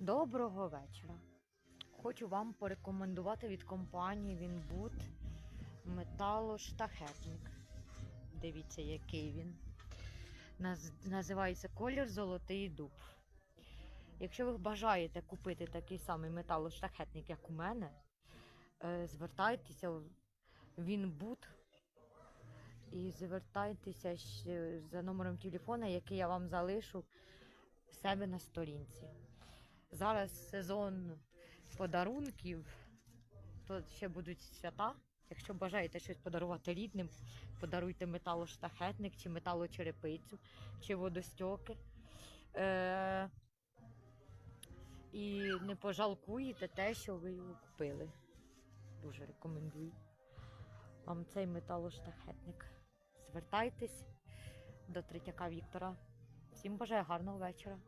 Доброго вечора. Хочу вам порекомендувати від компанії Вінбут металоштахетник. Дивіться, який він. Наз- Називається колір Золотий дуб. Якщо ви бажаєте купити такий самий металоштахетник, як у мене, е, звертайтеся в Вінбут і звертайтеся за номером телефона, який я вам залишу себе на сторінці. Зараз сезон подарунків, то ще будуть свята. Якщо бажаєте щось подарувати рідним, подаруйте металоштахетник, чи металочерепицю, чи водостьоки. Е- і не пожалкуєте те, що ви його купили. Дуже рекомендую вам цей металоштахетник. Звертайтесь до третяка Віктора. Всім бажаю гарного вечора.